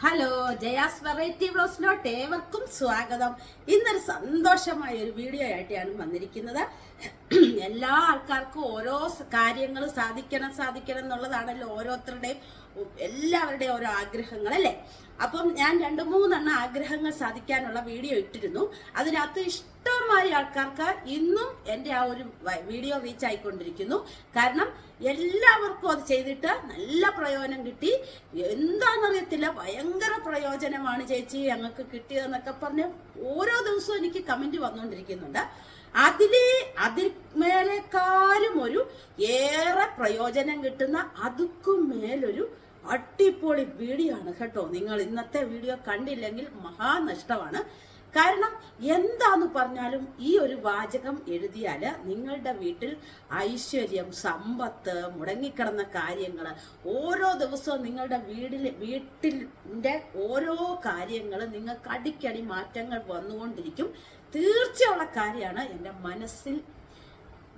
Hello Jaya's variety ബ്ലോസിലോട്ട് ഏവർക്കും സ്വാഗതം. ഇന്നൊരു സന്തോഷമായ ഒരു വീഡിയോ ആയിട്ടാണ് വന്നിരിക്കുന്നത്. എല്ലാ ആൾക്കാർക്കും ഓരോ കാര്യങ്ങൾ സാധിക്കണം സാധിക്കണം എന്നുള്ളതാണല്ലോ ഓരോരുത്തരുടെയും എല്ലാവരുടെയും ഓരോ ആഗ്രഹങ്ങൾ അല്ലേ? അപ്പം ഞാൻ രണ്ട് മൂന്നെണ്ണം ആഗ്രഹങ്ങൾ സാധിക്കാനുള്ള വീഡിയോ ഇട്ടിരുന്നു. അതിനകത്ത് ഇഷ്ടമായി ആൾക്കാർക്ക് ഇന്നും എന്റെ ആ ഒരു വീഡിയോ റീച്ച് ആയിക്കൊണ്ടിരിക്കുന്നു. കാരണം എല്ലാവർക്കും അത് ചെയ്തിട്ട് നല്ല പ്രയോജനം കിട്ടി. എന്താണെന്നറിയത്തില്ല ഭയങ്കര പ്രയോജനമാണ് ചേച്ചി ഞങ്ങൾക്ക് കിട്ടിയതെന്നൊക്കെ പറഞ്ഞ് ഓരോ ദിവസവും എനിക്ക് കമന്റ് വന്നുകൊണ്ടിരിക്കുന്നുണ്ട് അതിലെ അതിൽ മേലെക്കാരും ഒരു ഏറെ പ്രയോജനം കിട്ടുന്ന അതുക്കും മേലൊരു അടിപൊളി വീഡിയോ ആണ് കേട്ടോ. നിങ്ങൾ ഇന്നത്തെ വീഡിയോ കണ്ടില്ലെങ്കിൽ മഹാനഷ്ടമാണ്. കാരണം എന്താന്ന് പറഞ്ഞാലും ഈ ഒരു വാചകം എഴുതിയാൽ നിങ്ങളുടെ വീട്ടിൽ ഐശ്വര്യം സമ്പത്ത് മുടങ്ങിക്കിടന്ന കാര്യങ്ങൾ ഓരോ ദിവസവും നിങ്ങളുടെ വീടിൽ വീട്ടിന്റെ ഓരോ കാര്യങ്ങൾ നിങ്ങൾക്ക് അടിക്കടി മാറ്റങ്ങൾ വന്നുകൊണ്ടിരിക്കും. തീർച്ചയുള്ള കാര്യമാണ് എന്റെ മനസ്സിൽ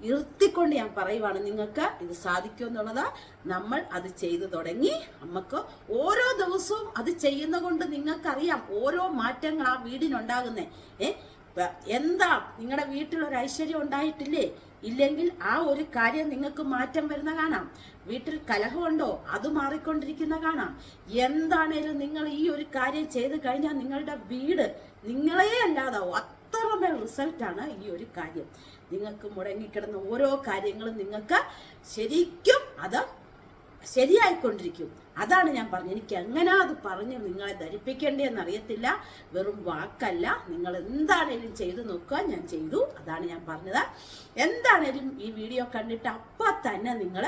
ഇരുത്തിക്കൊണ്ട് ഞാൻ പറയുവാണ് നിങ്ങൾക്ക് ഇത് സാധിക്കും എന്നുള്ളത്. നമ്മൾ അത് ചെയ്തു തുടങ്ങി. നമുക്ക് ഓരോ ദിവസവും അത് ചെയ്യുന്ന കൊണ്ട് നിങ്ങൾക്കറിയാം ഓരോ മാറ്റങ്ങൾ ആ വീടിനുണ്ടാകുന്നേ. ഏ എന്താ നിങ്ങളുടെ വീട്ടിൽ ഒരു ഐശ്വര്യം ഉണ്ടായിട്ടില്ലേ? ഇല്ലെങ്കിൽ ആ ഒരു കാര്യം നിങ്ങൾക്ക് മാറ്റം വരുന്ന കാണാം. വീട്ടിൽ കലഹമുണ്ടോ? അത് മാറിക്കൊണ്ടിരിക്കുന്ന കാണാം. എന്താണേലും നിങ്ങൾ ഈ ഒരു കാര്യം ചെയ്ത് കഴിഞ്ഞാൽ നിങ്ങളുടെ വീട് നിങ്ങളെ അല്ലാതാവും അത്രമേൽ റിസൾട്ടാണ് ഈ ഒരു കാര്യം. നിങ്ങൾക്ക് മുടങ്ങിക്കിടന്ന ഓരോ കാര്യങ്ങളും നിങ്ങൾക്ക് ശരിക്കും അത് ശരിയായിക്കൊണ്ടിരിക്കും. അതാണ് ഞാൻ പറഞ്ഞത്. എനിക്ക് എങ്ങനെ അത് പറഞ്ഞ് നിങ്ങളെ ധരിപ്പിക്കേണ്ടതെന്ന് അറിയത്തില്ല. വെറും വാക്കല്ല. നിങ്ങൾ എന്താണേലും ചെയ്തു നോക്കുക. ഞാൻ ചെയ്തു. അതാണ് ഞാൻ പറഞ്ഞത്. എന്താണേലും ഈ വീഡിയോ കണ്ടിട്ട് അപ്പം തന്നെ നിങ്ങൾ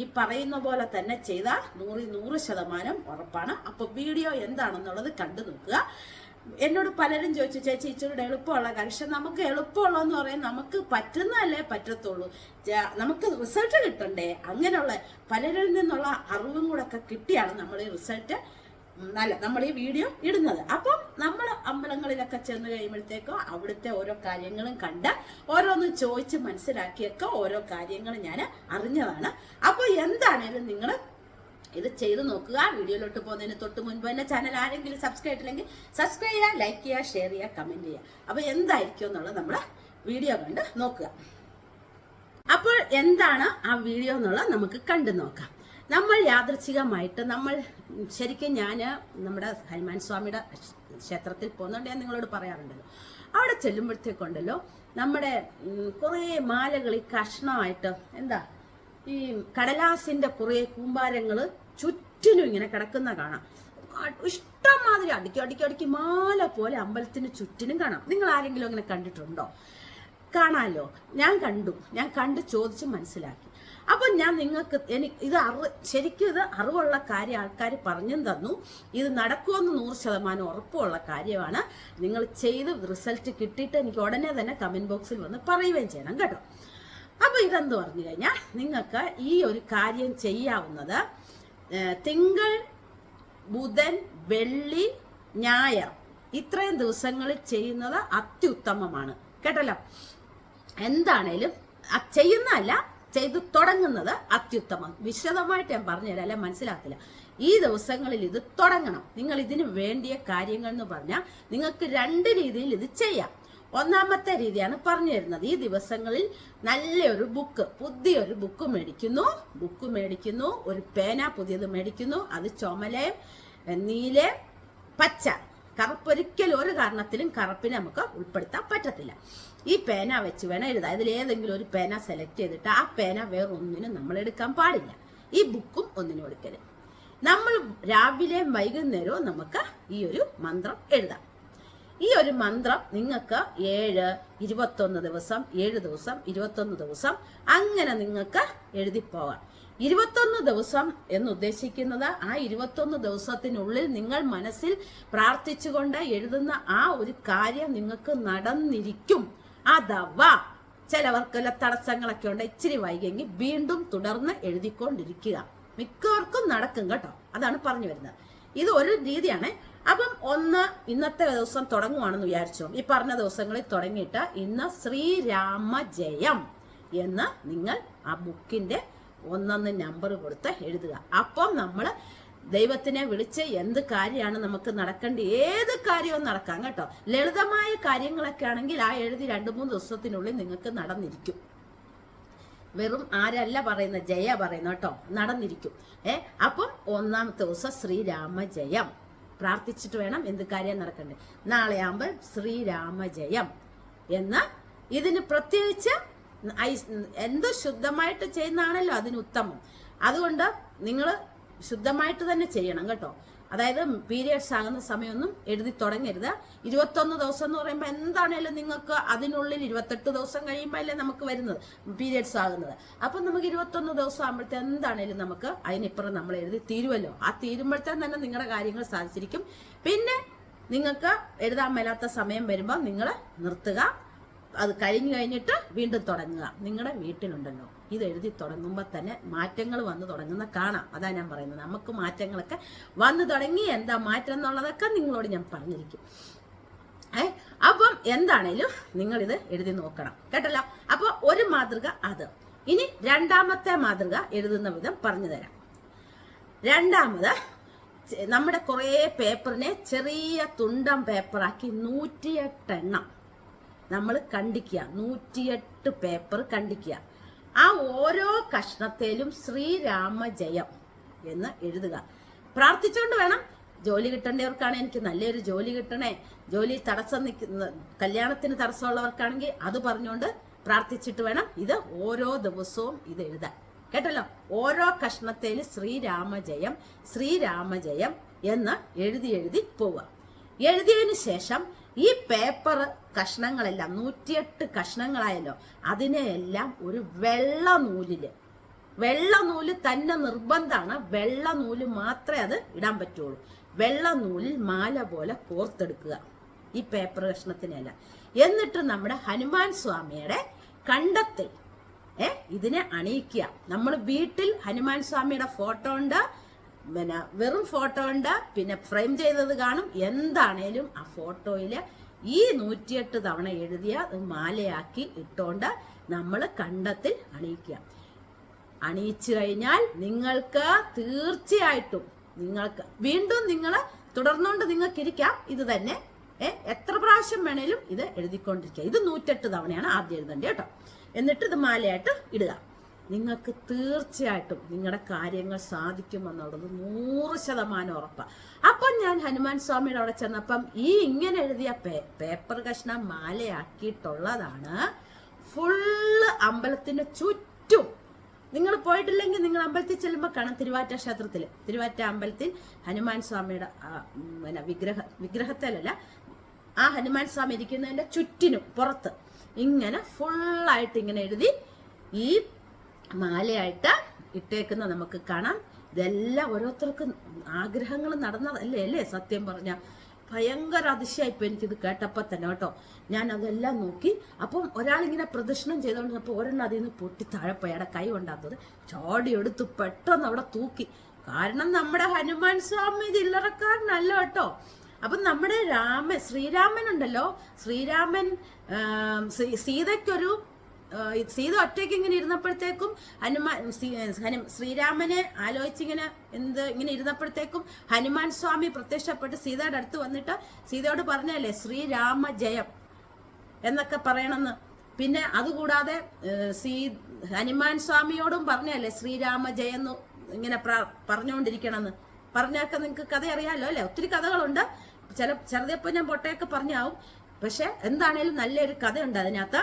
ഈ പറയുന്ന പോലെ തന്നെ ചെയ്താൽ നൂറിൽ നൂറ് ശതമാനം ഉറപ്പാണ്. അപ്പോൾ വീഡിയോ എന്താണെന്നുള്ളത് കണ്ടു നോക്കുക. എന്നോട് പലരും ചോദിച്ചു ചേച്ചി ഇച്ചിരി എളുപ്പമുള്ള കാര്യം. പക്ഷെ നമുക്ക് എളുപ്പമുള്ളതെന്ന് പറയാൻ നമുക്ക് പറ്റുന്നതല്ലേ പറ്റത്തുള്ളൂ. നമുക്ക് റിസൾട്ട് കിട്ടണ്ടേ? അങ്ങനെയുള്ള പലരിൽ നിന്നുള്ള അറിവും കൂടെ ഒക്കെ കിട്ടിയാണ് നമ്മൾ ഈ റിസൾട്ട് നല്ല നമ്മൾ ഈ വീഡിയോ ഇടുന്നത്. അപ്പം നമ്മൾ അമ്പലങ്ങളിലൊക്കെ ചെന്ന് കഴിയുമ്പോഴത്തേക്കോ അവിടുത്തെ ഓരോ കാര്യങ്ങളും കണ്ട് ഓരോന്ന് ചോദിച്ച് മനസ്സിലാക്കിയൊക്കെ ഓരോ കാര്യങ്ങൾ ഞാൻ അറിഞ്ഞതാണ്. അപ്പോൾ എന്താണേലും നിങ്ങൾ ഇത് ചെയ്ത് നോക്കുക. വീഡിയോയിലോട്ട് പോകുന്നതിന് തൊട്ട് മുൻപ് തന്നെ ചാനൽ ആരെങ്കിലും സബ്സ്ക്രൈബ് ചെയ്തില്ലെങ്കിൽ സബ്സ്ക്രൈബ് ചെയ്യുക ലൈക്ക് ചെയ്യുക ഷെയർ ചെയ്യുക കമന്റ് ചെയ്യുക. അപ്പോൾ എന്തായിരിക്കും എന്നുള്ളത് നമ്മൾ വീഡിയോ കണ്ട് നോക്കുക. അപ്പോൾ എന്താണ് ആ വീഡിയോ എന്നുള്ളത് നമുക്ക് കണ്ടു നോക്കാം. നമ്മൾ യാദൃച്ഛികമായിട്ട് നമ്മൾ ശരിക്കും ഞാൻ നമ്മുടെ ഹനുമാൻ സ്വാമിയുടെ ക്ഷേത്രത്തിൽ പോകുന്നുണ്ട് ഞാൻ നിങ്ങളോട് പറയാറുണ്ടല്ലോ അവിടെ ചെല്ലുമ്പോഴത്തേക്കുണ്ടല്ലോ നമ്മുടെ കുറേ മാലകൾ ഈ കഷ്ണമായിട്ട് എന്താ ഈ കടലാസിന്റെ കുറേ കൂമ്പാരങ്ങൾ ചുറ്റിനും ഇങ്ങനെ കിടക്കുന്ന കാണാം. ഇഷ്ടംമാതിരി അടുക്കി അടുക്കി അടുക്കി മാല പോലെ അമ്പലത്തിന് ചുറ്റിനും കാണാം. നിങ്ങൾ ആരെങ്കിലും അങ്ങനെ കണ്ടിട്ടുണ്ടോ? കാണാമല്ലോ ഞാൻ കണ്ടു. ഞാൻ കണ്ട് ചോദിച്ച് മനസ്സിലാക്കി. അപ്പം ഞാൻ നിങ്ങൾക്ക് എനിക്ക് ഇത് അറിവ് ശരിക്കും ഇത് അറിവുള്ള കാര്യം ആൾക്കാർ പറഞ്ഞും തന്നു. ഇത് നടക്കുമെന്ന് നൂറ് ശതമാനം ഉറപ്പുള്ള കാര്യമാണ്. നിങ്ങൾ ചെയ്ത് റിസൾട്ട് കിട്ടിയിട്ട് എനിക്ക് ഉടനെ തന്നെ കമന്റ് ബോക്സിൽ വന്ന് പറയുകയും ചെയ്യണം കേട്ടോ. അപ്പോൾ ഇതെന്ത് പറഞ്ഞു കഴിഞ്ഞാൽ നിങ്ങൾക്ക് ഈ ഒരു കാര്യം ചെയ്യാവുന്നത് തിങ്കൾ ബുധൻ വെള്ളി ഞായർ. ഇത്രയും ദിവസങ്ങളിൽ ചെയ്യുന്നത് അത്യുത്തമമാണ്. കേട്ടല്ലോ? എന്താണേലും ചെയ്യുന്നതല്ല ചെയ്തു തുടങ്ങുന്നത് അത്യുത്തമം. വിശദമായിട്ട് ഞാൻ പറഞ്ഞുതരാം അല്ലെ? മനസ്സിലാക്കില്ല ഈ ദിവസങ്ങളിൽ ഇത് തുടങ്ങണം. നിങ്ങൾ ഇതിന് വേണ്ടിയ കാര്യങ്ങൾ എന്ന് പറഞ്ഞാൽ നിങ്ങൾക്ക് രണ്ട് രീതിയിൽ ഇത് ചെയ്യാം. ഒന്നാമത്തെ രീതിയാണ് പറഞ്ഞു തരുന്നത് ഈ ദിവസങ്ങളിൽ നല്ലൊരു ബുക്ക് പുതിയൊരു ബുക്ക് മേടിക്കുന്നു. ബുക്ക് മേടിക്കുന്നു ഒരു പേന പുതിയത് മേടിക്കുന്നു. അത് ചുമലയും നീല പച്ച. കറുപ്പ് കറുപ്പൊരിക്കലും ഒരു കാരണത്തിലും കറുപ്പിനെ നമുക്ക് ഉൾപ്പെടുത്താൻ പറ്റത്തില്ല. ഈ പേന വെച്ച് വേണം എഴുതാം അതിൽ ഏതെങ്കിലും ഒരു പേന സെലക്ട് ചെയ്തിട്ട് ആ പേന വേറെ ഒന്നിനും നമ്മൾ എടുക്കാൻ പാടില്ല. ഈ ബുക്കും ഒന്നിനും എടുക്കരുത്. നമ്മൾ രാവിലെയും വൈകുന്നേരവും നമുക്ക് ഈ ഒരു മന്ത്രം എഴുതാം. ഈ ഒരു മന്ത്രം നിങ്ങൾക്ക് ഏഴ് ഇരുപത്തൊന്ന് ദിവസം ഏഴ് ദിവസം ഇരുപത്തൊന്ന് ദിവസം അങ്ങനെ നിങ്ങൾക്ക് എഴുതിപ്പോകാം ഇരുപത്തൊന്ന് ദിവസം എന്ന് ഉദ്ദേശിക്കുന്നത് ആ ഇരുപത്തൊന്ന് ദിവസത്തിനുള്ളിൽ നിങ്ങൾ മനസ്സിൽ പ്രാർത്ഥിച്ചുകൊണ്ട് എഴുതുന്ന ആ ഒരു കാര്യം നിങ്ങൾക്ക് നടന്നിരിക്കും. അഥവാ ചിലവർക്കുള്ള തടസ്സങ്ങളൊക്കെ ഉണ്ട്. ഇച്ചിരി വൈകിയെങ്കിൽ വീണ്ടും തുടർന്ന് എഴുതിക്കൊണ്ടിരിക്കുക. മിക്കവർക്കും നടക്കും കേട്ടോ. അതാണ് പറഞ്ഞു വരുന്നത്. ഇത് ഒരു രീതിയാണ്. അപ്പം ഒന്ന് ഇന്നത്തെ ദിവസം തുടങ്ങുവാണെന്ന് വിചാരിച്ചു. ഈ പറഞ്ഞ ദിവസങ്ങളിൽ തുടങ്ങിയിട്ട് ഇന്ന് ശ്രീരാമ ജയം എന്ന് നിങ്ങൾ ആ ബുക്കിന്റെ ഒന്നൊന്ന് നമ്പർ കൊടുത്ത് എഴുതുക. അപ്പം നമ്മൾ ദൈവത്തിനെ വിളിച്ച് എന്ത് കാര്യമാണ് നമുക്ക് നടക്കേണ്ടത് ഏത് കാര്യവും നടക്കാം കേട്ടോ. ലളിതമായ കാര്യങ്ങളൊക്കെ ആണെങ്കിൽ ആ എഴുതി രണ്ട് മൂന്ന് ദിവസത്തിനുള്ളിൽ നിങ്ങൾക്ക് നടന്നിരിക്കും. വെറും ആരല്ല പറയുന്ന ജയ പറയുന്ന കേട്ടോ നടന്നിരിക്കും. ഏ അപ്പം ഒന്നാമത്തെ ദിവസം ശ്രീരാമ ജയം പ്രാർത്ഥിച്ചിട്ട് വേണം എന്ത് കാര്യം നടക്കണ്ടേ. നാളെ ആകുമ്പോൾ ശ്രീരാമ ജയം എന്ന് ഇതിന് പ്രത്യേകിച്ച് എന്ത് ശുദ്ധമായിട്ട് ചെയ്യുന്നതാണല്ലോ അതിന് ഉത്തമം. അതുകൊണ്ട് നിങ്ങൾ ശുദ്ധമായിട്ട് തന്നെ ചെയ്യണം കേട്ടോ. അതായത് പീരിയഡ്സ് ആകുന്ന സമയമൊന്നും എഴുതി തുടങ്ങരുത്. ഇരുപത്തൊന്ന് ദിവസം എന്ന് പറയുമ്പോൾ എന്താണേലും നിങ്ങൾക്ക് അതിനുള്ളിൽ ഇരുപത്തെട്ട് ദിവസം കഴിയുമ്പോൾ അല്ലേ നമുക്ക് വരുന്നത് പീരിയഡ്സ് ആകുന്നത്. അപ്പം നമുക്ക് ഇരുപത്തൊന്ന് ദിവസം ആകുമ്പോഴത്തെ എന്താണേലും നമുക്ക് അതിനിപ്പുറം നമ്മൾ എഴുതി തീരുമല്ലോ ആ തീരുമ്പോഴത്തേന് തന്നെ നിങ്ങളുടെ കാര്യങ്ങൾ സാധിച്ചിരിക്കും. പിന്നെ നിങ്ങൾക്ക് എഴുതാൻ മേലാത്ത സമയം വരുമ്പോൾ നിങ്ങൾ നിർത്തുക. അത് കഴിഞ്ഞു കഴിഞ്ഞിട്ട് വീണ്ടും തുടങ്ങുക. നിങ്ങളുടെ വീട്ടിലുണ്ടല്ലോ. ഇത് എഴുതി തുടങ്ങുമ്പോൾ തന്നെ മാറ്റങ്ങൾ വന്നു തുടങ്ങുന്ന കാണാം. അതാ ഞാൻ പറയുന്നത്. നമുക്ക് മാറ്റങ്ങളൊക്കെ വന്നു തുടങ്ങി എന്താ മാറ്റം എന്നുള്ളതൊക്കെ നിങ്ങളോട് ഞാൻ പറഞ്ഞിരിക്കും. ഏ? അപ്പം എന്താണേലും നിങ്ങളിത് എഴുതി നോക്കണം. കേട്ടല്ലോ? അപ്പോൾ ഒരു മാതൃക അത്. ഇനി രണ്ടാമത്തെ മാതൃക എഴുതുന്ന വിധം പറഞ്ഞു തരാം. രണ്ടാമത് നമ്മുടെ കുറേ പേപ്പറിനെ ചെറിയ തുണ്ടം പേപ്പറാക്കി നൂറ്റിയെട്ടെണ്ണം നമ്മൾ കണ്ടിക്കുക. നൂറ്റിയെട്ട് പേപ്പർ കണ്ടിക്കുക. ആ ഓരോ കഷ്ണത്തേലും ശ്രീരാമ ജയം എന്ന് എഴുതുക. പ്രാർത്ഥിച്ചുകൊണ്ട് വേണം ജോലി കിട്ടേണ്ടവർക്കാണ് എനിക്ക് നല്ലൊരു ജോലി കിട്ടണേ. ജോലി തടസ്സം നിൽക്കുന്ന കല്യാണത്തിന് തടസ്സമുള്ളവർക്കാണെങ്കിൽ അത് പറഞ്ഞുകൊണ്ട് പ്രാർത്ഥിച്ചിട്ട് വേണം ഇത് ഓരോ ദിവസവും ഇത് എഴുതാൻ. കേട്ടല്ലോ? ഓരോ കഷ്ണത്തേലും ശ്രീരാമജയം ശ്രീരാമജയം എന്ന് എഴുതി എഴുതി പോവുക. എഴുതിയതിന് ശേഷം ഈ പേപ്പർ കഷ്ണങ്ങളെല്ലാം നൂറ്റിയെട്ട് കഷ്ണങ്ങളായല്ലോ. അതിനെയെല്ലാം ഒരു വെള്ള നൂലിൽ വെള്ള നൂൽ തന്നെ നിർബന്ധമാണ് വെള്ള നൂൽ മാത്രമേ അത് ഇടാൻ പറ്റുള്ളൂ. വെള്ള നൂലിൽ മാല പോലെ കോർത്തെടുക്കുക. ഈ പേപ്പർ കഷ്ണത്തിനെല്ലാം എന്നിട്ട് നമ്മുടെ ഹനുമാൻ സ്വാമിയുടെ കണ്ടത്തിൽ ഏ ഇതിനെ അണിയിക്കുക. നമ്മൾ വീട്ടിൽ ഹനുമാൻ സ്വാമിയുടെ ഫോട്ടോ ഉണ്ട് പിന്നെ വെറും ഫോട്ടോ ഉണ്ട് പിന്നെ ഫ്രെയിം ചെയ്തത് കാണും. എന്താണേലും ആ ഫോട്ടോയിൽ ഈ നൂറ്റിയെട്ട് തവണ എഴുതിയ മാലയാക്കി ഇട്ടോണ്ട് നമ്മൾ കണ്ടത്തിൽ അണിയിക്കുക. അണിയിച്ചു കഴിഞ്ഞാൽ നിങ്ങൾക്ക് തീർച്ചയായിട്ടും നിങ്ങൾക്ക് വീണ്ടും നിങ്ങൾ തുടർന്നുകൊണ്ട് നിങ്ങൾക്ക് ഇരിക്കാം ഇത് തന്നെ എത്ര പ്രാവശ്യം വേണേലും ഇത് എഴുതിക്കൊണ്ടിരിക്കുക. ഇത് നൂറ്റെട്ട് തവണയാണ് ആദ്യം എഴുതേണ്ടത് കേട്ടോ. എന്നിട്ട് ഇത് മാലയായിട്ട് ഇടുക. നിങ്ങൾക്ക് തീർച്ചയായിട്ടും നിങ്ങളുടെ കാര്യങ്ങൾ സാധിക്കുമെന്നുള്ളത് നൂറ് ശതമാനം ഉറപ്പാണ് അപ്പം ഞാൻ ഹനുമാൻ സ്വാമിയുടെ അവിടെ ചെന്നപ്പം ഈ ഇങ്ങനെ എഴുതിയ പേപ്പർ കഷ്ണം മാലയാക്കിയിട്ടുള്ളതാണ്. ഫുള്ള് അമ്പലത്തിന് ചുറ്റും. നിങ്ങൾ പോയിട്ടില്ലെങ്കിൽ നിങ്ങൾ അമ്പലത്തിൽ ചെല്ലുമ്പോൾ കാണാം തിരുവാറ്റ ക്ഷേത്രത്തിൽ തിരുവാറ്റ അമ്പലത്തിൽ ഹനുമാൻ സ്വാമിയുടെ പിന്നെ വിഗ്രഹ വിഗ്രഹത്തിലല്ല ആ ഹനുമാൻ സ്വാമി ഇരിക്കുന്നതിന്റെ ചുറ്റിനും പുറത്ത് ഇങ്ങനെ ഫുള്ളായിട്ട് ഇങ്ങനെ എഴുതി ഈ മാലയായിട്ട് ഇട്ടേക്കുന്ന നമുക്ക് കാണാം. ഇതെല്ലാം ഓരോരുത്തർക്കും ആഗ്രഹങ്ങൾ നടന്നതല്ലേ അല്ലേ സത്യം പറഞ്ഞ ഭയങ്കര അതിശയായിപ്പോ എനിക്കിത് കേട്ടപ്പോൾ തന്നെ കേട്ടോ. ഞാൻ അതെല്ലാം നോക്കി. അപ്പം ഒരാളിങ്ങനെ പ്രദക്ഷിണം ചെയ്തുകൊണ്ടിരുന്നപ്പോൾ ഒരെണ്ണം അതിൽ നിന്ന് പൊട്ടി താഴെപ്പോയി അവിടെ കൈ കൊണ്ടാത്തത് ചോടി എടുത്ത് പെട്ടെന്ന് അവിടെ തൂക്കി. കാരണം നമ്മുടെ ഹനുമാൻ സ്വാമി ചില്ലറക്കാരനല്ല കേട്ടോ. അപ്പം നമ്മുടെ രാമൻ ശ്രീരാമൻ ഉണ്ടല്ലോ ശ്രീരാമൻ സീതയ്ക്കൊരു സീത ഒറ്റയ്ക്ക് ഇങ്ങനെ ഇരുന്നപ്പോഴത്തേക്കും ഹനുമാൻ ശ്രീരാമനെ ആലോചിച്ചിങ്ങനെ എന്ത് ഇങ്ങനെ ഇരുന്നപ്പോഴത്തേക്കും ഹനുമാൻ സ്വാമി പ്രത്യക്ഷപ്പെട്ട് സീതയുടെ അടുത്ത് വന്നിട്ട് സീതയോട് പറഞ്ഞല്ലേ ശ്രീരാമ ജയം എന്നൊക്കെ പറയണമെന്ന്. പിന്നെ അതുകൂടാതെ സീ ഹനുമാൻ സ്വാമിയോടും പറഞ്ഞല്ലേ ശ്രീരാമ ജയം ഇങ്ങനെ പ്ര- പറഞ്ഞുകൊണ്ടിരിക്കണമെന്ന് പറഞ്ഞൊക്കെ നിങ്ങൾക്ക് കഥ അറിയാമല്ലോ അല്ലേ? ഒത്തിരി കഥകളുണ്ട്. ചില ചെറുതപ്പോൾ ഞാൻ പൊട്ടയൊക്കെ പറഞ്ഞാവും. പക്ഷെ എന്താണേലും നല്ലൊരു കഥയുണ്ട് അതിനകത്ത്.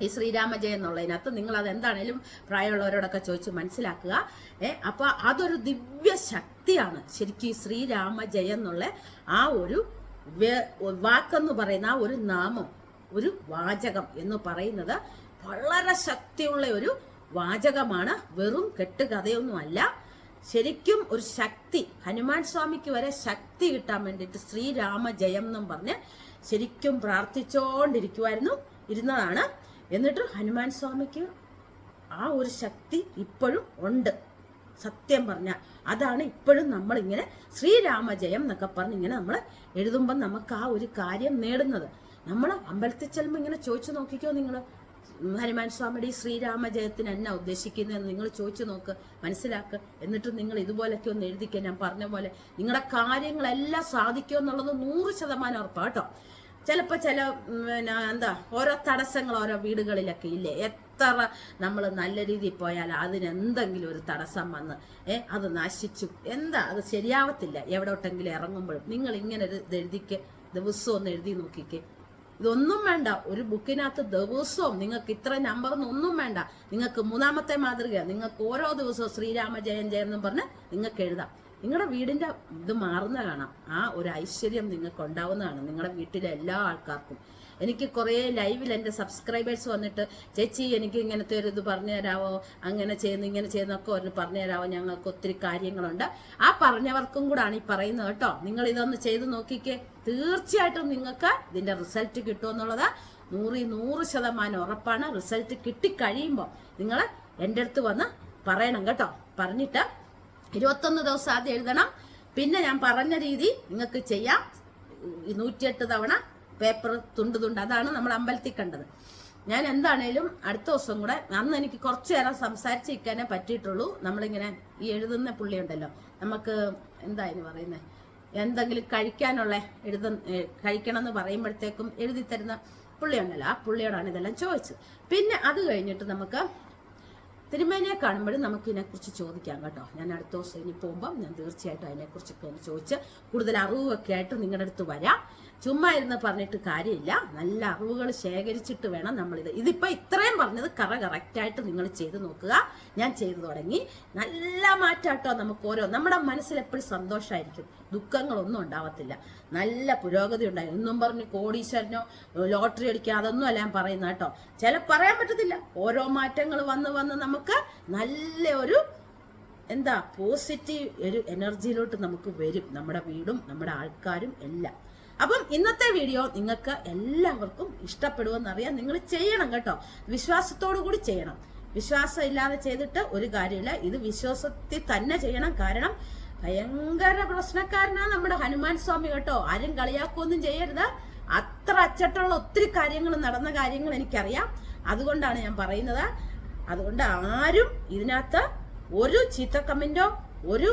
ഈ ശ്രീരാമജയം എന്നുള്ളതിനകത്ത് നിങ്ങൾ അത് എന്താണേലും പ്രായമുള്ളവരോടൊക്കെ ചോദിച്ച് മനസ്സിലാക്കുക. ഏ അപ്പൊ അതൊരു ദിവ്യ ശക്തിയാണ്. ശരിക്കും ഈ ശ്രീരാമജയം എന്നുള്ള ആ ഒരു വാക്കെന്ന് പറയുന്ന ആ ഒരു നാമം ഒരു വാചകം എന്ന് പറയുന്നത് വളരെ ശക്തിയുള്ള ഒരു വാചകമാണ്. വെറും കെട്ടുകഥയൊന്നുമല്ല. ശരിക്കും ഒരു ശക്തി ഹനുമാൻ സ്വാമിക്ക് വരെ ശക്തി കിട്ടാൻ വേണ്ടിയിട്ട് ശ്രീരാമജയം എന്നും പറഞ്ഞ് ശരിക്കും പ്രാർത്ഥിച്ചോണ്ടിരിക്കുമായിരുന്നു ഇരുന്നതാണ്. എന്നിട്ട് ഹനുമാൻ സ്വാമിക്ക് ആ ഒരു ശക്തി ഇപ്പോഴും ഉണ്ട്. സത്യം പറഞ്ഞ അതാണ് ഇപ്പോഴും നമ്മൾ ഇങ്ങനെ ശ്രീരാമജയം എന്നൊക്കെ പറഞ്ഞ് ഇങ്ങനെ നമ്മൾ എഴുതുമ്പോൾ നമുക്ക് ആ ഒരു കാര്യം നേടുന്നത്. നമ്മൾ അമ്പലത്തിൽ ചെല്ലുമ്പോൾ ഇങ്ങനെ ചോദിച്ചു നോക്കിക്കോ നിങ്ങൾ ഹനുമാൻ സ്വാമിയുടെ ഈ ശ്രീരാമജയത്തിന് എന്നാ ഉദ്ദേശിക്കുന്നതെന്ന് നിങ്ങൾ ചോദിച്ചു നോക്ക് മനസ്സിലാക്ക്. എന്നിട്ട് നിങ്ങൾ ഇതുപോലൊക്കെ ഒന്ന് എഴുതിക്കുക ഞാൻ പറഞ്ഞ പോലെ നിങ്ങളുടെ കാര്യങ്ങളെല്ലാം സാധിക്കുമെന്നുള്ളത് നൂറ് ശതമാനം ഉറപ്പാട്ടോ ചിലപ്പോൾ ചില പിന്നെ എന്താ ഓരോ തടസ്സങ്ങൾ ഓരോ വീടുകളിലൊക്കെ ഇല്ലേ? എത്ര നമ്മൾ നല്ല രീതിയിൽ പോയാൽ അതിനെന്തെങ്കിലും ഒരു തടസ്സം വന്ന് ഏ അത് നശിച്ചു. എന്താ അത് ശരിയാവത്തില്ല. എവിടോട്ടെങ്കിലും ഇറങ്ങുമ്പോഴും. നിങ്ങൾ ഇങ്ങനെ ഒരു എഴുതിക്ക് ദിവസവും ഒന്ന് എഴുതി നോക്കിക്കേ. ഇതൊന്നും വേണ്ട. ഒരു ബുക്കിനകത്ത് ദിവസവും നിങ്ങൾക്ക് ഇത്ര നമ്പർ ഒന്നും വേണ്ട. നിങ്ങൾക്ക് മൂന്നാമത്തെ മാതൃക നിങ്ങൾക്ക് ഓരോ ദിവസവും ശ്രീരാമ ജയൻ ജയം എന്നും പറഞ്ഞ് നിങ്ങൾക്ക് എഴുതാം. നിങ്ങളുടെ വീടിന്റെ ഇത് മാറുന്ന കാണാം. ആ ഒരു ഐശ്വര്യം നിങ്ങൾക്ക് ഉണ്ടാവുന്നതാണ് നിങ്ങളുടെ വീട്ടിലെ എല്ലാ ആൾക്കാർക്കും. എനിക്ക് കുറേ ലൈവിൽ എന്റെ സബ്സ്ക്രൈബേഴ്സ് വന്നിട്ട് ചേച്ചി എനിക്ക് ഇങ്ങനത്തെ ഒരു ഇത് പറഞ്ഞു തരാവോ? അങ്ങനെ ചെയ്യുന്നു ഇങ്ങനെ ചെയ്യുന്നൊക്കെ ഒരു പറഞ്ഞു തരാവോ? ഞങ്ങൾക്ക് ഒത്തിരി കാര്യങ്ങളുണ്ട്. ആ പറഞ്ഞവർക്കും കൂടാണ് ഈ പറയുന്നത് കേട്ടോ. നിങ്ങൾ ഇതൊന്ന് ചെയ്ത് നോക്കിക്കേ. തീർച്ചയായിട്ടും നിങ്ങൾക്ക് ഇതിന്റെ റിസൾട്ട് കിട്ടുമെന്നുള്ളത് നൂറി നൂറ് ശതമാനം ഉറപ്പാണ്. റിസൾട്ട് കിട്ടിക്കഴിയുമ്പോൾ നിങ്ങൾ എന്റെ അടുത്ത് വന്ന് പറയണം കേട്ടോ. പറഞ്ഞിട്ട് ഇരുപത്തൊന്ന് ദിവസം ആദ്യം എഴുതണം. പിന്നെ ഞാൻ പറഞ്ഞ രീതി നിങ്ങൾക്ക് ചെയ്യാം. നൂറ്റിയെട്ട് തവണ പേപ്പർ തുണ്ട് തുണ്ട്. അതാണ് നമ്മൾ അമ്പലത്തിൽ കണ്ടത്. ഞാൻ എന്താണേലും അടുത്ത ദിവസം കൂടെ അന്ന് എനിക്ക് കുറച്ചു നേരം സംസാരിച്ചിരിക്കാനേ പറ്റിയിട്ടുള്ളൂ. നമ്മളിങ്ങനെ ഈ എഴുതുന്ന പുള്ളിയുണ്ടല്ലോ നമുക്ക് എന്താ ഇനി പറയുന്നത് എന്തെങ്കിലും കഴിക്കാനുള്ള എഴുത കഴിക്കണം എന്ന് പറയുമ്പോഴത്തേക്കും എഴുതി തരുന്ന പുള്ളിയുണ്ടല്ലോ ആ പുള്ളിയോടാണ് ഇതെല്ലാം ചോദിച്ചത്. പിന്നെ അത് കഴിഞ്ഞിട്ട് നമുക്ക് തിരുമേനിയെ കാണുമ്പോഴും നമുക്ക് ഇതിനെക്കുറിച്ച് ചോദിക്കാം കേട്ടോ. ഞാൻ അടുത്ത ദിവസം ഇനി പോകുമ്പം ഞാൻ തീർച്ചയായിട്ടും അതിനെക്കുറിച്ചൊക്കെ ഒന്ന് ചോദിച്ച് കൂടുതൽ അറിവൊക്കെ ആയിട്ട് നിങ്ങളുടെ അടുത്ത് വരാം. ചുമ്മാ ഇരുന്ന് പറഞ്ഞിട്ട് കാര്യമില്ല. നല്ല അറിവുകൾ ശേഖരിച്ചിട്ട് വേണം നമ്മളിത്. ഇതിപ്പോൾ ഇത്രയും പറഞ്ഞത് കറ കറക്റ്റായിട്ട് നിങ്ങൾ ചെയ്ത് നോക്കുക. ഞാൻ ചെയ്തു തുടങ്ങി. നല്ല മാറ്റാട്ടോ നമുക്ക് ഓരോ. നമ്മുടെ മനസ്സിൽ എപ്പോഴും സന്തോഷമായിരിക്കും ദുഃഖങ്ങളൊന്നും ഉണ്ടാവത്തില്ല. നല്ല പുരോഗതി ഉണ്ടായി. ഒന്നും പറഞ്ഞ് കോടീശ്വരനോ ലോട്ടറി അടിക്കുക അതൊന്നും അല്ല ഞാൻ പറയുന്നത് കേട്ടോ. ചില പറയാൻ പറ്റത്തില്ല. ഓരോ മാറ്റങ്ങൾ വന്ന് വന്ന് നമുക്ക് നല്ല ഒരു എന്താ പോസിറ്റീവ് ഒരു എനർജിയിലോട്ട് നമുക്ക് വരും. നമ്മുടെ വീടും നമ്മുടെ ആൾക്കാരും എല്ലാം. അപ്പം ഇന്നത്തെ വീഡിയോ നിങ്ങൾക്ക് എല്ലാവർക്കും ഇഷ്ടപ്പെടുമെന്നറിയാം നിങ്ങൾ ചെയ്യണം കേട്ടോ. വിശ്വാസത്തോടു കൂടി ചെയ്യണം. വിശ്വാസം ഇല്ലാതെ ചെയ്തിട്ട് ഒരു കാര്യമില്ല. ഇത് വിശ്വാസത്തിൽ തന്നെ ചെയ്യണം. കാരണം ഭയങ്കര പ്രശ്നക്കാരനാണ് നമ്മുടെ ഹനുമാൻ സ്വാമി കേട്ടോ. ആരും കളിയാക്കൊന്നും ചെയ്യരുത്. അത്ര അച്ചട്ടുള്ള ഒത്തിരി കാര്യങ്ങൾ നടന്ന കാര്യങ്ങൾ എനിക്കറിയാം. അതുകൊണ്ടാണ് ഞാൻ പറയുന്നത്. അതുകൊണ്ട് ആരും ഇതിനകത്ത് ഒരു ചീത്ത കമന്റോ ഒരു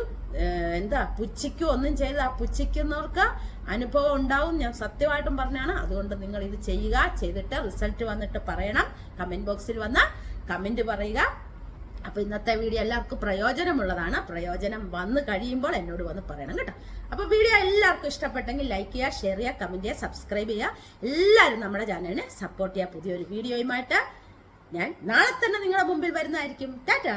എന്താ പുച്ഛിക്കോ ഒന്നും ചെയ്ത് ആ പുച്ഛിക്കുന്നവർക്ക് അനുഭവം ഉണ്ടാവും. ഞാൻ സത്യമായിട്ടും പറഞ്ഞാണ്. അതുകൊണ്ട് നിങ്ങൾ ഇത് ചെയ്യുക. ചെയ്തിട്ട് റിസൾട്ട് വന്നിട്ട് പറയണം. കമന്റ് ബോക്സിൽ വന്ന് കമന്റ് പറയുക. അപ്പോൾ ഇന്നത്തെ വീഡിയോ എല്ലാവർക്കും പ്രയോജനമുള്ളതാണ്. പ്രയോജനം വന്ന് കഴിയുമ്പോൾ എന്നോട് വന്ന് പറയണം കേട്ടോ. അപ്പോൾ വീഡിയോ എല്ലാവർക്കും ഇഷ്ടപ്പെട്ടെങ്കിൽ ലൈക്ക് ചെയ്യുക ഷെയർ ചെയ്യുക കമന്റ് ചെയ്യുക സബ്സ്ക്രൈബ് ചെയ്യുക. എല്ലാവരും നമ്മുടെ ചാനലിനെ സപ്പോർട്ട് ചെയ്യുക. പുതിയൊരു വീഡിയോയുമായിട്ട് ഞാൻ നാളെ തന്നെ നിങ്ങളുടെ മുമ്പിൽ വരുന്നതായിരിക്കും. ടാറ്റാ.